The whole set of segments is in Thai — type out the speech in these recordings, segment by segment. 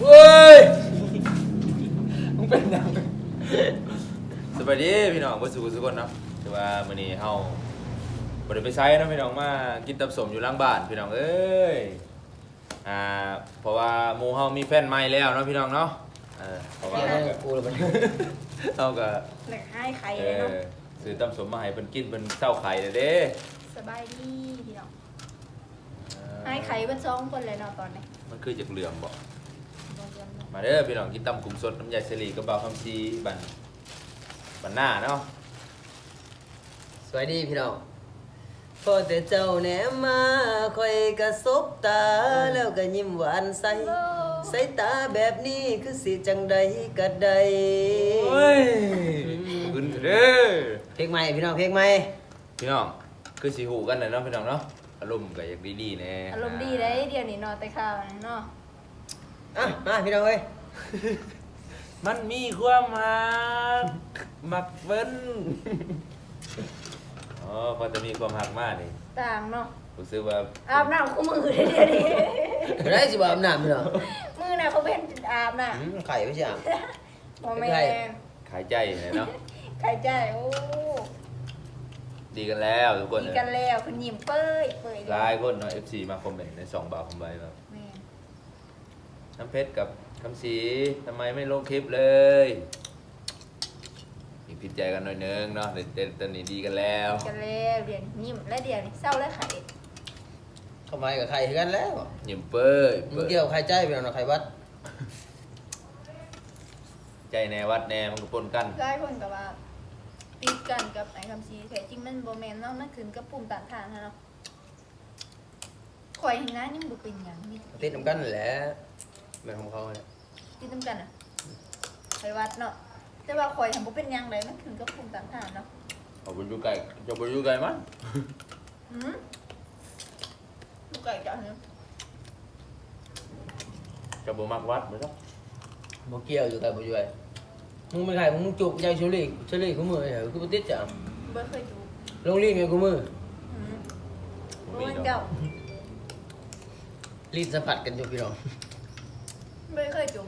เว้ยมึงเป็นยังสวัสดีพี่น้องบ่สุขสุขคนเนาะแต่ว่ามื้อนี้เฮาบ่ได้ไปไสเนาะพี่น้องมากินตับสมอยู่หลังบ้านพี่น้องเอ้ยอ่าเพราะว่าหมู่เฮามีแฟนใหม่แล้วเนาะพี่น้องเนาะเออเพราะว่านี่เฮานะก็กูเลยมันเฮาก็เหล็กให้ใครเอเลยเนาะอซื้อตับสมมาให้เพิ่นกินเพิ่นเศร้าไข่เด้อเด้สบายดีพี่น้องเออให้ใครเป็นสองคนเลยเนาะตอนนี้มันคือจากเหลืองบ่ มาเด้อพี่น้องกินตำกลุ่มสดน้ำยาเสรีกับบ่าวคำซีบันบันหน้าเนาะสวัสดีพี่น้องพอแต่เจ้าแหนมมาคอยกระซบตาแล้วก็ยิ้มหวานใสใสตาแบบนี้คือสิจังใดก็ได้โอ้ยขึ้นเด้อเพลงใหม่พี่น้องเพลงใหม่พี่น้องคือสีหูกันน่ะเนาะพี่น้องเนาะอารมณ์ก็อยากดีๆแน่อารมณ์ดีได้เดี๋ยวนี้เนาะแต่ข้าวนะเนาะ อะมาพี่น้องเอ้ยมันมีความหักมักเบิ้นอ๋อพอจะมีความหักมากนี่ต่างเนาะรู้สึกว่าอาบน้ำคู่มือเลยเดี๋ยวนี้ได้สิบ่อาบน้ำพี่น้องมือน่ะเขาเป็นอาบน่ะอืมไข่ไม่ใช่อาบโมเมไม่ใช่นขายใจเลยเนาะใครใจโอ้ดีกันแล้วทุกคนดีกันแล้วคุณยิ้มเป้ยเป้ย หลายคนเนาะ FC มาคอมเมนต์ในสองบ่าวคอมไบแบบแม่ นน้ำเพชรกับคำศรีทำไมไม่ลงคลิปเลยมีผิดใจกันหน่อยนึงเนาะแต่แต่ตอนนี้ดีกันแล้วดีกันแล้วเดี๋ยวนี้ยิ้มและเดี๋ยวนี้เศร้าและไข่ทำไมกับไข่คือกันแล้วยิ้มเป้ยมึเป้งยเกี่ยวกับไข่ใจพี่น้องเนาะไข่วัด ใจแนวัดแนมันก็ปนกันหลายคนก็ว่าติดกันกับไอ้คำซีแท้จริงมันโบแมนเนาะมันขึ้นกับปุ่มต้านทานเนาะข่อยเห็นนะยังบ่เป็นหยังนี่ติดน้ำกันนั่นแหละ แม่นของเขาแหละติดนํกันอะไปวัดเนาะแต่ว่าข่อยทำบ่เป็นหยังเลยมันขึ้นกับปุ่มต้านทานเนาะเอาไปอยู่ไกลจะไปอยู่ไกลมั้ยหืมลูกไก่จ้ะเนี่ยจะบ่มักวัดมั้ยครับบ่เกี่ยวอยู่กับบ่อยู่ไอ้มึงเป็นใครมึงจุกใจเชอรี่เชอรี่กูมือเหรอคือบ่ติดจ้ะบ่เคยดูลงรีบไงกูมือหืมบ่บ่มีเป็นดอเจ้ากรีบสัมผัสกันอยู่พี่น้อง บ่เคยดู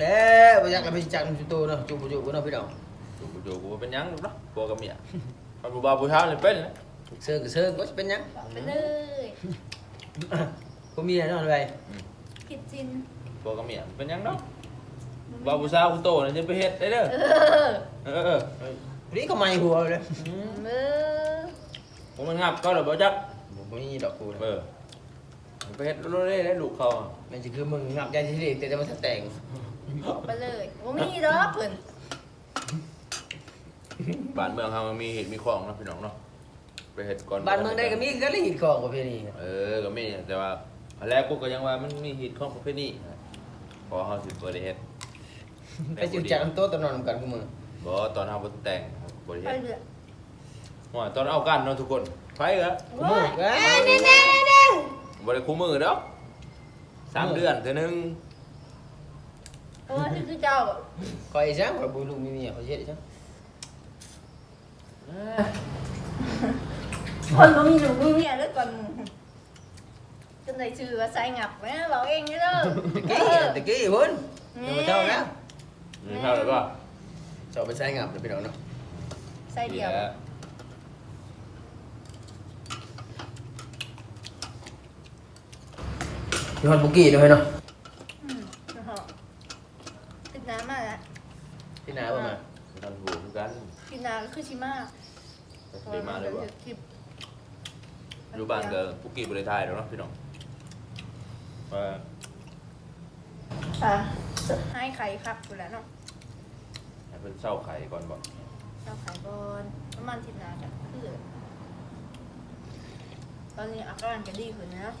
แล้วบ่อยากจะไปจักจุโตเนาะจุบ่จุบ่เนาะพี่น้องอยู่บ่อยู่กูบ่เป็นหยังหรอกเนาะผัวกับเมียมันบ่บ่าวผู้เฒ่าเลยเป็นนะเซิร์ก็เซิร์ก็สิเป็นหยังบอกไปเลยกูมีแน่นอนไปคิดจินผัวกับเมียเป็นหยังเนาะบ่าวผู้สาวผู้โตนี่จะไปเฮ็ดได้เด้อเออเออเออเออนี่ก็ไม่หัวเลยอืมเออผมมันงับก็แล้วบ่จักบ่มีดอกกูเออมัน ไปเฮ็ดโลเล่ได้ลูกเขาอะมันจะคือมึงงับใจที่ดีแต่จะมาแต่งบอกไปเลยบ่มีดอกเพิ่นบ้านเมืองเฮามันมีเหตุมีของเนาะพี่น้องเนาะไปเฮ็ดก่อนบ้านเมืองใดก็มีกันเลยหิดของประเพณีเออก็มีแต่ว่าอันแรกกูก็ยังว่ามันมีเหตุของประเภทนี้พอเฮาสิบ่ได้เฮ็ดไปจุดจักน้ำโต๊ะตะนอนกันกูมือบ่ตอนเฮาบ่แต่งบ่ได้ไปเฮ็ดเรื่อยว่าตอนเอากันเนาะทุกคนไผก็กูมือเอ้ยแน่ๆๆ บ่ได้คู่มือเด้อสามเดือนเทื่อนึงๆเออที่คือเจ้าอะคอยจ้างคอยบุลุงมีเมียเขาเช็ดจ้างคนบ่มีหนูมีเมียแล้วก่อนหมู่จนได้ชื่อว่าใส่งับไว้นะบอกเองนี่เด้อตะกี้ตะกี้พุ่นเดี๋ยวมาเจ้าแล้วนี่เท่าไหร่บ่เจ้าไปใส่งับเลยพี่น้องเนาะใส่เดียว ยอดบุกี้ด้วยเนาะอืมนะฮะติดน้ำมาแล้วที่ไหนประมาณทันหูเหมือนกันกินน้ำก็คือชิมาไปมาเลยบ่คลิปอยู่บ้านก็ปุกกี้บ่ได้ถ่ายแล้วเนาะพี่น้องว่าอะให้ใครครับกูแล้วเนาะให้เพิ่นเซาไข่ก่อนบ่เจ้าขายบอลประมาณทิศนาจะคือตอนนี้อาการก็ดีขึ้นนะ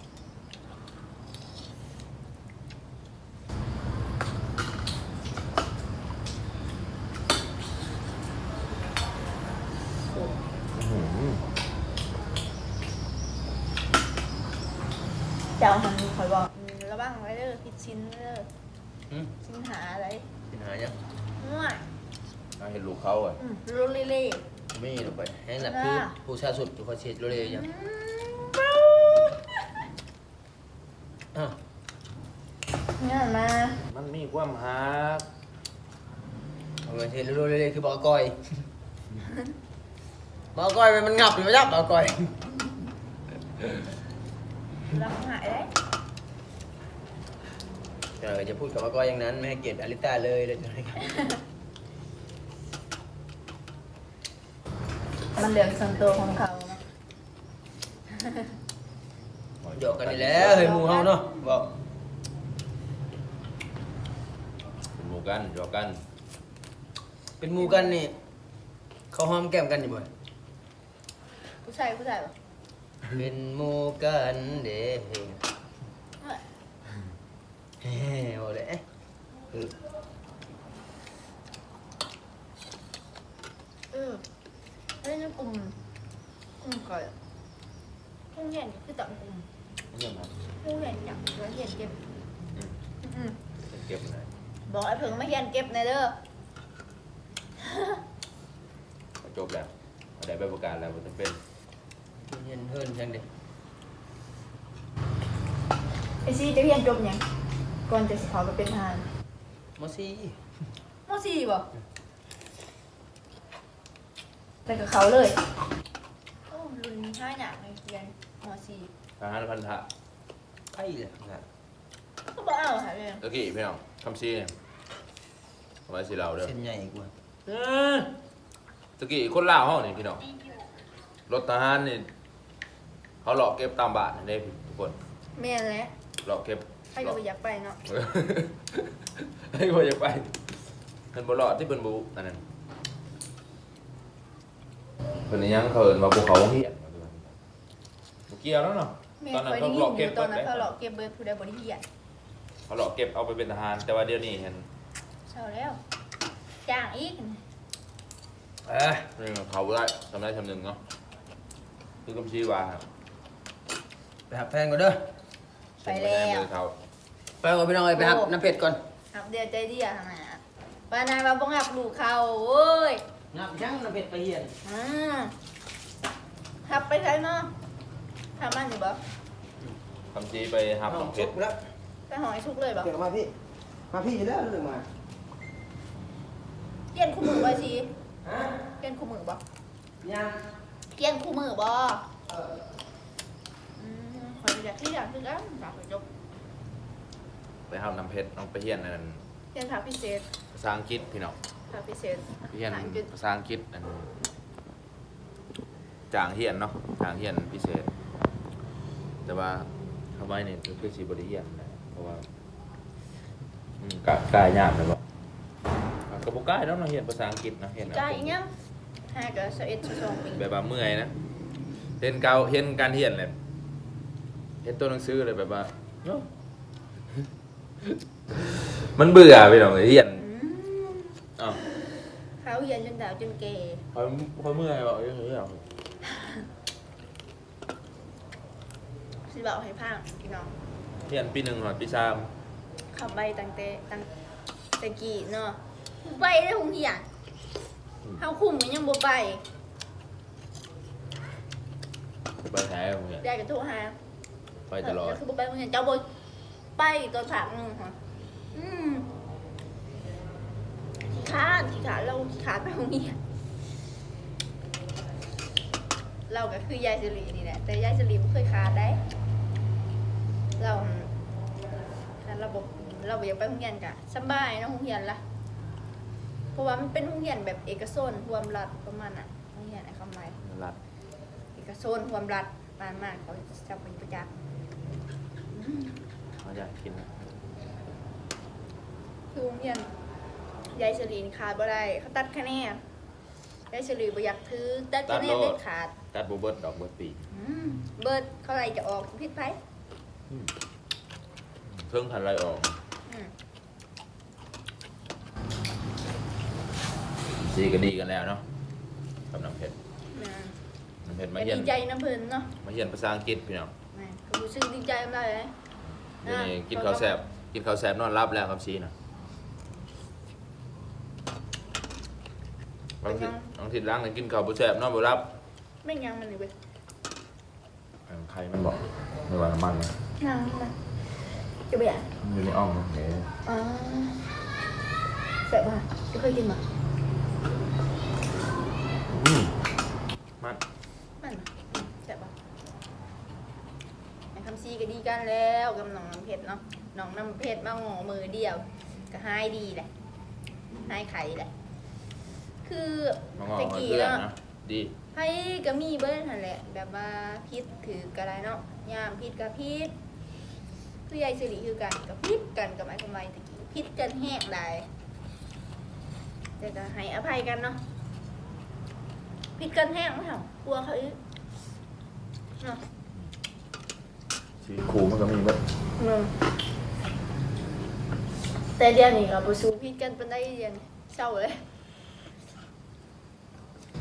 เจ้าหันคอยบอกอืมระวังไว้เด้อผิดชิ้นเด้ออืมชิ้นหาอะไรที่ไหนเนี่ยมั่วน่าเห็นลูกเขาอะอืมรุนเล่ ไม่ลงไปแห้งหนักคือผู้ชาสุดอยู่คอยเช็ดโรเลยยังๆอะงานมามันมีความฮักเอาเงินเห็นรู้เลยๆคือบอกก้อยบอกก้อยมันงับอยู่ไม่ยับบอกก้อย รับหายได้เออจะพูดกับบอกก้อยอย่างนั้น ไม่ให้เกียรติอลิต้าเลยเลยนะครับมันเหลืองส่วนตัวของเขาเนาะหยอกกันนี่แหล้วเฮ้ยหมูเฮาเนาะบอกเป็นหมู่กันหยอกกันเป็นหมูกันนี่ เขาหอมแก้มกันอยู่บ่อยผู้ชายผู้ชายปะ เป็นหมูกันเด้เฮ้บอกเลยเอ๊ะเออเออเล่นในกลุ่มกลุ่มก่อนห้องเรียนคือต่างกลุ่มเยี่ยมครับห้องเรียนอย่างเราเรียนเก็บอืมอืมเก็บหน่อยบอกไอ้เพิ่งไม่เรียนเก็บในเด้อจบแล้วได้ใบประกาศแล้วมันจะเป็น เย็นเฮิรนจังเด็ไอซี่จะเรียนจบยังก่อนจะสิเขาไปเป็นทหารมาสิมสี่บ่ไปกับเขาเลยโอ้รุ่นห้าหนักเลยเรียนมสี่ทหารพันธะไพ่เลยนะก็บอกเอาค่ะเรียนตะกี้พี่น้องคำชี้เนี่ยทำไมสิเราเด้อเส้นใหญ่กว่าตะกี้คนลาวห้องนี่พี่น้องรถทหารนี่ เขาหลอกเก็บตามบ้านนี่เด้ทุกคน แม่นแหละหลอกเก็บใครก็ไปอยากไปเนาะให้บ่อยากไปเพิ่นบ่รอดที่เพิ่นบ่อันนั้นเพิ่นยังเขาเอิ้นว่าภูเขาเฮียนบ่เกี่ยวแล้วเนาะ แม่ตอนนั้นเคยเขาได้ยิหลอกนอเก็บยู่ตอนนั้นเบิดเขาหลเด้อกเก็บเบิร์ดผู้ใดบริเฮียนเขาหลอกเก็บเอาไปเป็นทหาร แต่ว่าเดี๋ยวนี้เห็นเช่าแล้วจ้างอีกเอ้ยนี่เขาบ่ได้ทำได้ทำหนึ่งเนาะคือกำชี้ว่า ไปหับแฟนก่อนเด้อไปแล้วส่งไปในมือเขาไปก่อนพี่น้องเอ้ยไปหับน้ำเผ็ดก่อนอับเดียวใจเดียวขนาดปานายว่าบ่งับลูกเขาโอ้ยน้ำยังน้ำเผ็ดไปเฮียนอ่าหับไปใช้เนาะทำมันอยู่บ่คำชี้ไปหับน้องเพชรแล้วไปหอยชุกเลยบ่เดี๋ยวมาพี่ มาพี่อยู่แล้วเรื่องมาเกียนคู่มือบ่สิฮะเกียนคู่มือบ่ยังเกียนคู่มือบ่เอออืมข อยอยากที่อยากคือกันฝากไปจบไปหับน้ำเพชรน้องไปเฮียนอันนั้นเกียนภาคพิเศษภาษาอังกฤษพี่น้องภาคพิเศษเฮียนภาษาอังกฤษภาษาอังกฤษอันจางเฮียนเนาะจางเฮียนพิเศษ แต่ว่าทำไมเนี่ยคือสีบริเฮียนนะเพราะว่าอืมกะกายยากเลยบ่อะกระบอกกายแล้วเนาะเฮียนภาษาอังกฤษนะเฮียนกายอีกยังห้ากับสิบเอ็ดสิบสองปีแบบว่าเมื่อยนะเห็นเกาเห็นการเฮียนเลย เห็นตัวหนังสือเลยแบบว่าเนาะมันเบื่อไปหน่อยเฮียนอืมอ้าวเขาเรียนจนดาวจนเกย์เขาเขาเมื่อยบอกเฮ้ยเฮ้ยเอาสิบอกให้พังพี่น้องเฮียนปีหนึ่งหอดปีสามขับใบตั้งแต่ตั้งแต่กี่เนาะใบได้หงเหียนเฮาคุมมันยังบ่ไปไปแท้ผมเนี่ยได้กับโทรหา ไปตลอดเคือบ่ไปโรงเรียนเจ้าบ่ไปตอนผักนึงค่ะอืมขี้ขานขี้ขานเราขี้ขานไปโรงเรียนเราก็คือยายสิรินี่แหละแต่ยายสิริบ่เคยขาดได้ เราถ้าเราบอกเราบ่อยากไปโรงเรียนกะสำบายเนาะโรงเรียนละเพราะว่ามันเป็นโรงเรียนแบบเอกชนรวมรัฐประมาณน่ะโรงเรียนไอ้คำไรรัดเอกชนรวมรัฐประมาณมากเขาจะเป็นประจักษ์ เขาอยากกินนะคือโรงเรียนยายเฉลีนขาดบ่ได้เขาตัดคะแนนยายเฉลีบ่อยากถือตัดคะแนนเด็ดขาดตัดบูเบิร์ดดอกเบิร์ดปีอืมเบิดเขาไรจะออกพิษไผเครื่องพันไรออกอืมซีก็ดีกันแล้วเนาะกับน้ำเพชรนะน้ำเพชรก็มาเฮียนดีใจน้ำเพิ่นเนาะมาเฮียนภาษาอังกฤษพี่น้องแม่ก็รู้สึกดีใจมากเลย เดี๋ยวนี้กินข้าวแซ่บกินข้าวแซ่บนอนรับแล้วครับซีนะบางทีบางทีล้างเลยกินข้าวบุแซ่บนอนบุรับไม่ยังมันเลยเว้ยใครมันบอกไม่ว่าน้ำมันนะยังมันจะไปอะอยู่ในอ่องเนาะเดี๋ยวอ๋อเสร็จป่ะจะเคยกินมั้ยอืมมันมันเสร็จป่ะไอ้คำซี ก็ดีกันแล้วกับน้องน้ำเพชรเนาะน้องน้ำเพชรมาหงอมือเดียว ก็หายดีแหละหายไข่แหละ คือน้องอ่อตะงมากี้เพื่อนเนาะนะดีไพ่ก็มีเบิ้ลนั่นแหละ แบบว่าพิษถือกระไรเนาะยามพิษกับพิษคือยายสิริคือกันกับพิษกันกับไอ้ทำไมตะกี้พิษกันแห้งได้แต่ก็ให้อภัยกันเนาะพิษกันแห้งไม่เหรอกลัวเขาอีกเนาะ ชีวิตครูมันก็มีแบบอืมแต่เดียวนี้ก็บ่สู้พิษกันปานใดเดียวนี้เศร้าเลย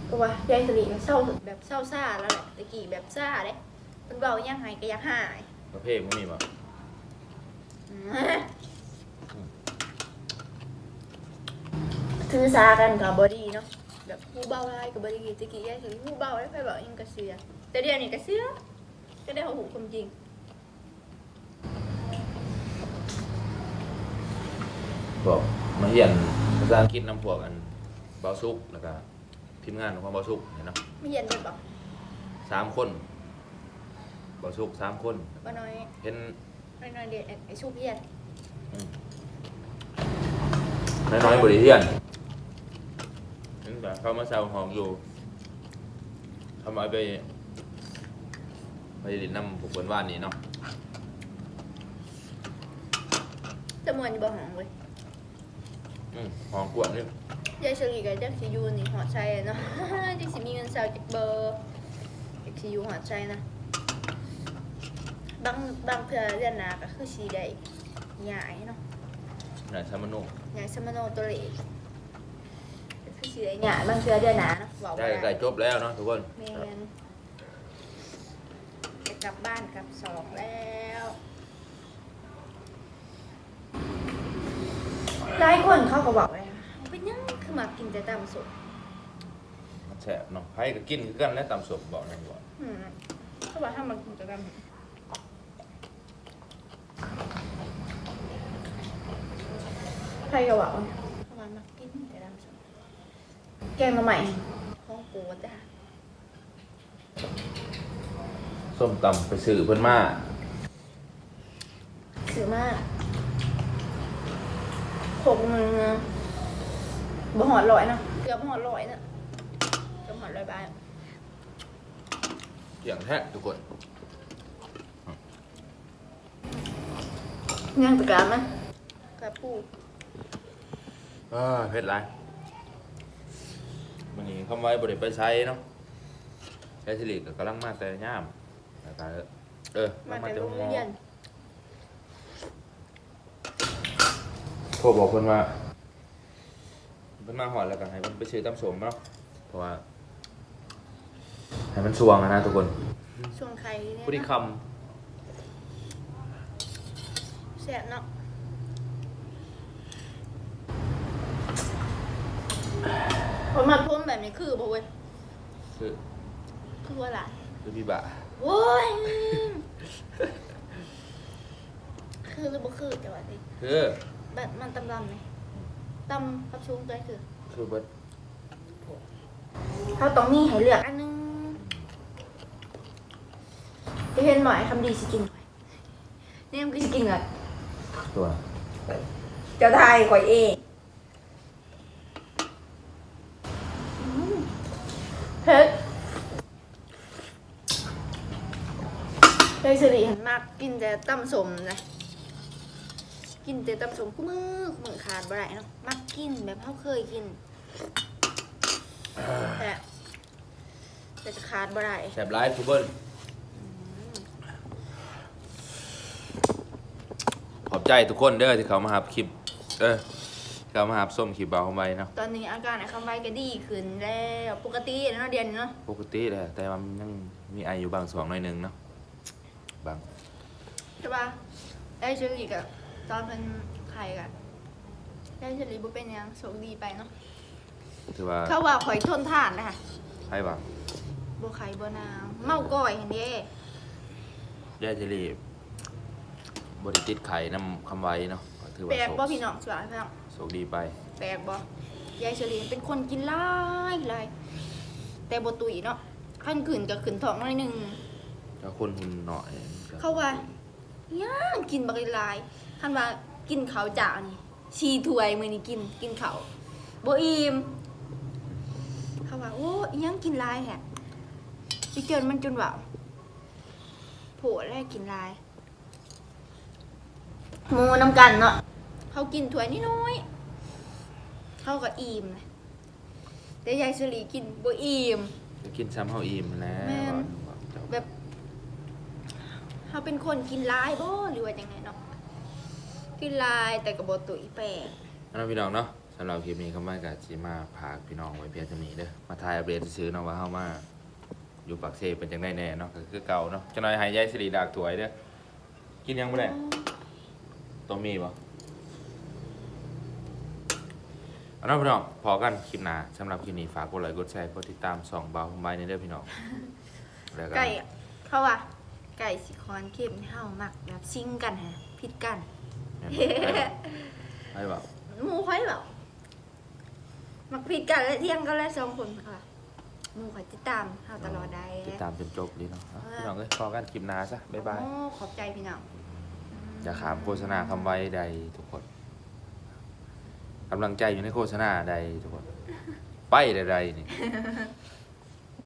ก็ว่ายายสิริมันเศร้าแบบเศร้าซ่าแล้วแหละตะกี้แบบซ่าเด้มันเบายังหายก็ยังหายประเภทมันมีบ่ถือสากันกับบอดี้เนาะแบบผู้เบาอะไรกับบอดี้ตะกี้ยายถึงผู้เบาแล้วใครบอกยังกระเสือแต่เดี๋ยวนี้กระเสือก็ได้เขาหูความจริง บอกมาเรียนภาษาอังกฤษนำพวกอันเบาซุกแล้วก็ทีมงานของเบาซุกเห็นเนาะไม่เย็นเลยบอกสามคนเบาซุกสามคนว่าน้อยเห็นน้อยน้อยเดียวไอ้ชูเพียนน้อยๆบริเทียนเห็นแบบเขามาเซาหอมอยู่ทำไมไปไปดินน้ำผูกบนว่านนี่เนาะจะมวนอยู่บ่หองเว้ย อืมหอมกวนนี่ยายเฉลี่กับจักสิอยูนี่หอดใจอะเนาะ จักสิมีเงินเสาจากเบอร์จักสิอยูหอดใจนะบางบางเพื่อเรียนหนาก็คือสีได้ใหญ่เนาะไหนชามนุใหญ่สมโนตัวเล็กก็คือสีได้ใหญ่บางเพื่อเรียนหนาเนาะบอกได้ว่าใกล้จบแล้วเนาะทุกคนแมนจะกลับบ้านกลับสองแล้ว หลายคนเขาก็บอกเลยเป็นยังคือมากินแต่ตามสุดมันแฉบเนาะให้ก็กินคือกันแล้วตำสมบอกนั่นก่อนอืมเขาบอกถ้ามากินแต่ตามใครก็บอกว่าเขามามากินแต่ตามสุดแกงมาใหม่ของปูจ้ะส้มตำไปซื้อเพิ่นมา ซื้อมาก หกหนึ่งบ่หอดร้อยเนาะเกือบหอดร้อยเนาะเกือบหอดร้อยบาทเกี่ยงแท้ทุกคนยังประกาศมั้ยกระปูอ่าเผ็ดไรวันนี้คำไว้บริไปใช้เนาะใช้สิริก็กำลังมาแต่ย่ามแล้วก็เออมามาแต่แต่โรห้งองหมอเรียน โทรบอกเพิ่นว่าเพิ่นมาหอดแล้วก็ให้เพิ่นไปซื้อตำสมเนาะเพราะว่าให้มันสวงอะนะทุกคนช่วงใครเนี่ยผู้ที่คแซ่บเนาะคนมาพ่วมแบบนี้คือบ่เว้ยำคือคือว่าหลายคือพี่บะโว้ยคือหรือบ่คือจังหวะนี้คือ แบบมันตำลำไหมตำกับชุงเลยคือ คือเบิดเขาต้องมีให้เลือกอันนึงจะเห็นหน่อยคำดีสิกินหน่อยนี่มันคือสิกินก่อนตัวเจ้าทายข่อยเองเผ็ดเลยสิริเห็นมากกินแต่ตำสมนะ กินแต่ตำสมกูมือกูมือขาดบ่ได้เนาะมักกินแบบเขาเคยกินแต่แต่จะขาดบ่ได้แสบไลฟ์ทุกคนขอบใจทุกคนเด้อที่เขามาหับคลิป เออที่เขามาหับส้มคลิปเบาเข้าไปเนาะตอนนี้อาการไอ้คำไว้ก็ดีขึ้นแล้วปกติแล้วเนาะเดียนเนาะปกติแหละแต่ว่ามันยังมีไออยู่บางสองหน่อยหนึงเนาะบางใช่ปะได้เชอรี่กับ ตอนเป็นไข่กันได้เชอรี่บุเป็นหยังโชคดีไปเนาะถือว่าเขาว่าข่อยทนทานนะคะให้บางบัไข่บันาวเมาก่อยเห็นเด้แย่เจลีบริติดไข่น้ำคำไว้เนาะก็ถือว่าแปลกโชบ่คพี่น้องสวยพี่น้องโชคดีไป แปลกบ่ยายเฉลีเป็นคนกินหลายหลายแต่บ่ตุยเนาะขั้นขึ้นก็ขึ้นท้องหน่อยหนึง ถ้าคนหุ่นหน่อยเขาว่าย่างกินบักหลาย คันว่ากินข้าวจ่านี่ชีถ้วยมื้อนี้กินกินข้าวบ่อิ่มเขาว่าโอ้อิหยังกินหลายแฮะอีเกินมันจนว่าโผล่แล้วกินหลายหมูน้ำกันเนาะเขากินถ้วยนิดน้อยเขาก็อิ่มเลยแต่ยายสลีกินบ่อิ่มจะกินซ้ำเฮาอิ่มแล้วแม่นแบบเขาเป็นคนกินหลายบ่หรือว่าจังไงเนาะ กินหลายแต่ก็บ่ตุยแปลกอันนั้นพี่น้องเนาะสำหรับคลิปนี้ก็มากับจีมาพากพี่น้องไว้เพียงเท่านี้เด้อมาทายอัปเดตซื้อๆเนาะว่าเฮามาอยู่ปากเซเป็นจังไดแน่เนาะก็คือเก่าเนาะจังหน่อยให้ยายสิริดากถวยเด้อกินยังบ่ได้ตัวมีบ่เอาเนาะพี่น้องพอกันคลิปหน้าสำหรับคลิปนี้ฝากกดไลค์กดแชร์กดติดตามส่องเบาผมไว้ในเด้อพี่น้องแล้วก็ไก่อะเขาว่าไก่สิคอนเข้มเฮามักแบบซิงกันฮะผิดกัน แม่นบ่ให้บ่หมูค่อยแบบมักผิดกันและเที่ยงกันและสองคนค่ะหมูค่อยติดตามเฮาตลอดได้ติดตามจนจบดีเนาะเอาพี่น้องเอ้ยพอกันคลิปหน้าซะบ๊ายบาย โอ้ขอบใจพี่น้องอย่าขามโฆษณาคำไว้ใดทุกคนกำลังใจอยู่ในโฆษณาใดทุกคน ไปใดๆนี่